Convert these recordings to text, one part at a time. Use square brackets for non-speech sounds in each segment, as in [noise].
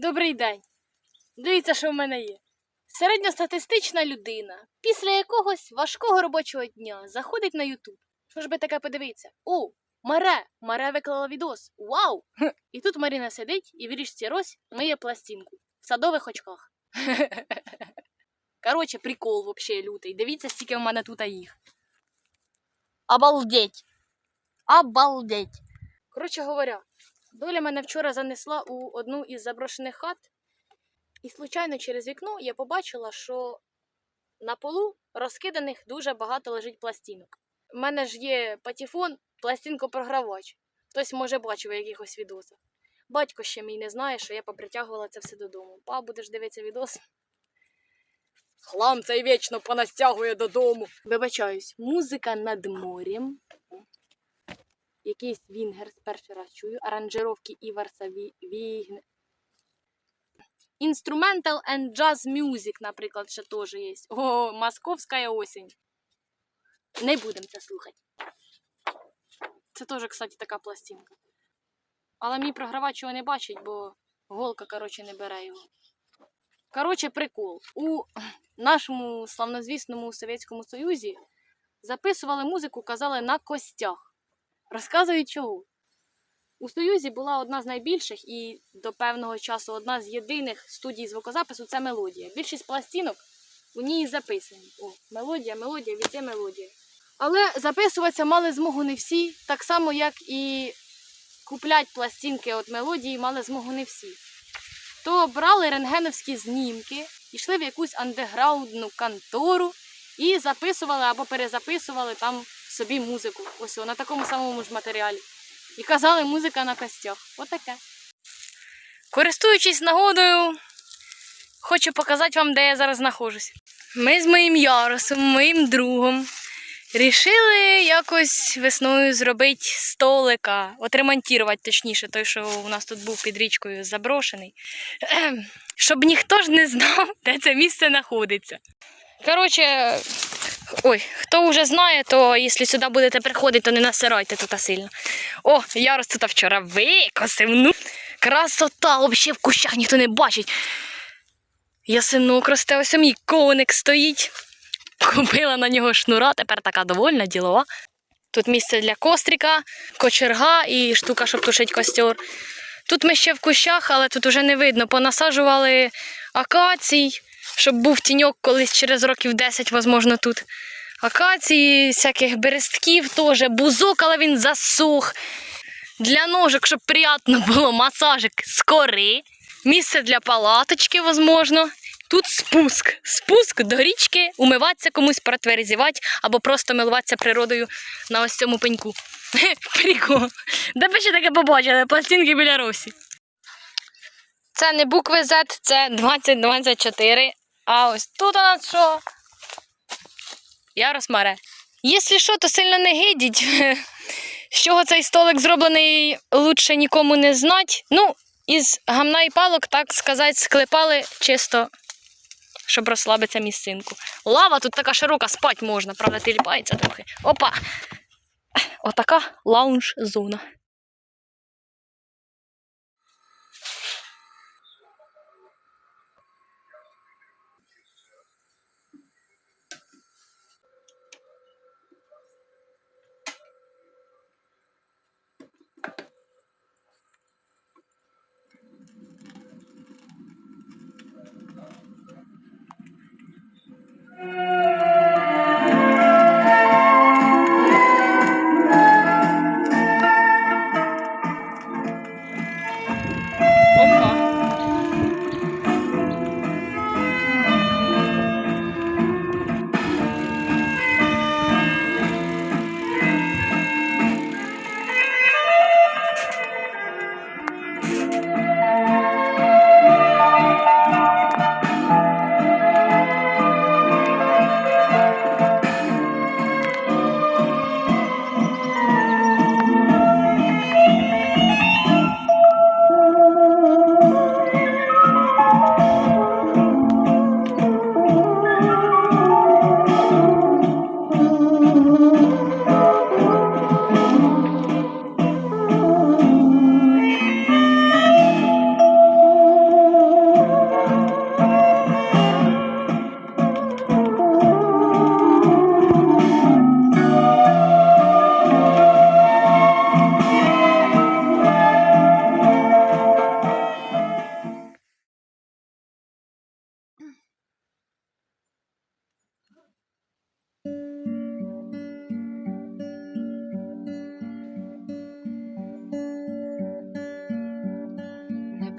Добрий день. Дивіться, що в мене є. Середньостатистична людина після якогось важкого робочого дня заходить на Ютуб. Що ж би таке подивитися? О, Маре! Маре виклала відос. Вау! І тут Маріна сидить і в річці Рось миє пластинку в садових очках. Коротше, прикол вообще лютий. Дивіться, скільки в мене тут їх. Обалдеть! Обалдеть! Коротше говоря, доля мене вчора занесла у одну із заброшених хат, і случайно через вікно я побачила, що на полу розкиданих дуже багато лежить пластинок. У мене ж є патефон, пластинкопрогравач. Хтось може бачив у якихось відосах. Батько ще мій не знає, що я попритягувала це все додому. Па, будеш дивитися відос. Хлам цей вічно понастягує додому. Вибачаюсь, музика над морем. Якийсь Вінгерс перший раз чую. Аранжировки Іварса Ві... Вігне. Instrumental and Jazz Music, наприклад, ще теж є. О, московська осінь. Не будемо це слухати. Це теж, кстати, така пластинка. Але мій програвач його не бачить, бо голка, коротше, не бере його. Коротше, прикол. У нашому славнозвісному Совєтському Союзі записували музику, казали на костях. Розказую чого. У Союзі була одна з найбільших і до певного часу одна з єдиних студій звукозапису це мелодія. Більшість пластинок у ній записані. О, мелодія, мелодія, везде мелодія. Але записуватися мали змогу не всі, так само, як і куплять пластинки від мелодії мали змогу не всі. То брали рентгеновські знімки, йшли в якусь андеграундну контору і записували або перезаписували там собі музику. Ось на такому самому ж матеріалі. І казали музика на костях. Отаке. Користуючись нагодою, хочу показати вам, де я зараз знаходжусь. Ми з моїм Яросом, моїм другом, рішили якось весною зробити столика, отремонтувати, точніше, той, що у нас тут був під річкою заброшений, [clears throat] щоб ніхто ж не знав, де це місце знаходиться. Коротше, ой, хто вже знає, то якщо сюди будете приходити, то не насирайте тут сильно. О, Ярос тут вчора викосив. Ну, красота, взагалі в кущах ніхто не бачить. Ясинок росте, ось мій коник стоїть. Купила на нього шнура, тепер така довольна, ділова. Тут місце для кострика, кочерга і штука, щоб тушити костер. Тут ми ще в кущах, але тут уже не видно. Понасаджували акацій, щоб був тіньок колись через років 10, можливо, тут. Акації, всяких берестків теж, бузок, але він засух. Для ножок, щоб приємно було, масажик з кори. Місце для палаточки, можливо. Тут спуск. Спуск до річки, умиватися комусь протверзівати або просто милуватися природою на ось цьому пеньку. [laughs] Прикол. Де ви ще таке побачили? Пластинки біля Росі. Це не букви Z, це 2024. А ось тут у нас що? Ярос Маре. Якщо що, то сильно не гидіть. [laughs] З чого цей столик зроблений, лучше нікому не знать. Ну, із гамна і палок, так сказати, склепали чисто, щоб розслабитися місцинку. Лава тут така широка, спать можна, правда, тіліпається трохи. Опа! Отака лаунж-зона.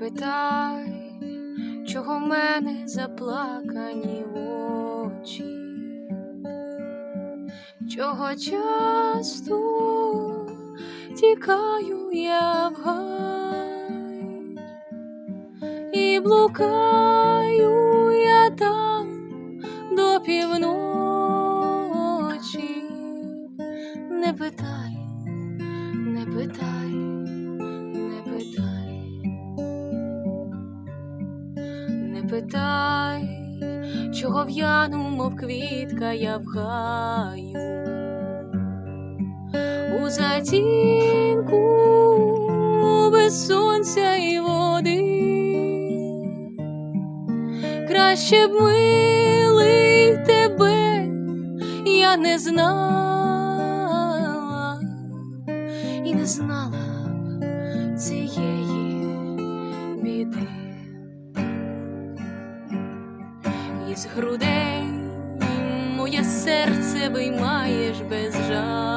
Питай, чого в мене заплакані очі, чого часто тікаю я в гай? І блукаю я там до півночі. Не питай, не питай, питай, чого в'яну, мов квітка я в гаю. У затінку без сонця і води. Краще б милий тебе я не знала і не знала Із грудей моє серце виймаєш без жалю.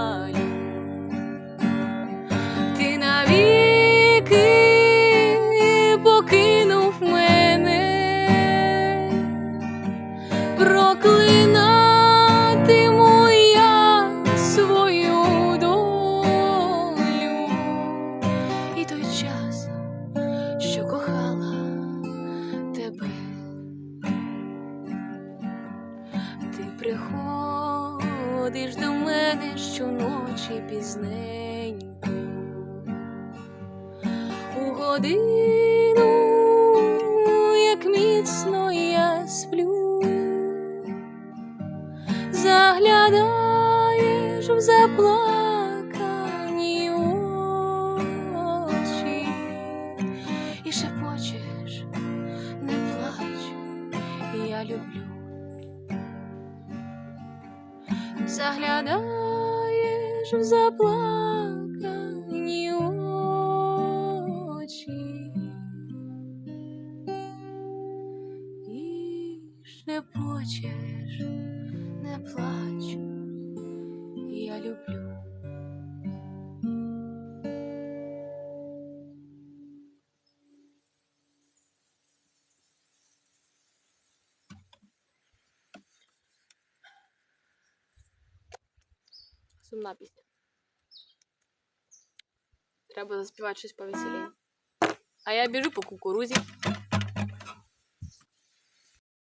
Мене щоночі пізненько, у годину, як міцно я сплю, заглядаєш в заплакані очі і шепочеш, не плач, я люблю. Заглядаєш в заплакані очі і шепочеш, не плач, Сумна пісня. Треба заспівати щось повеселіше. А я біжу по кукурузі.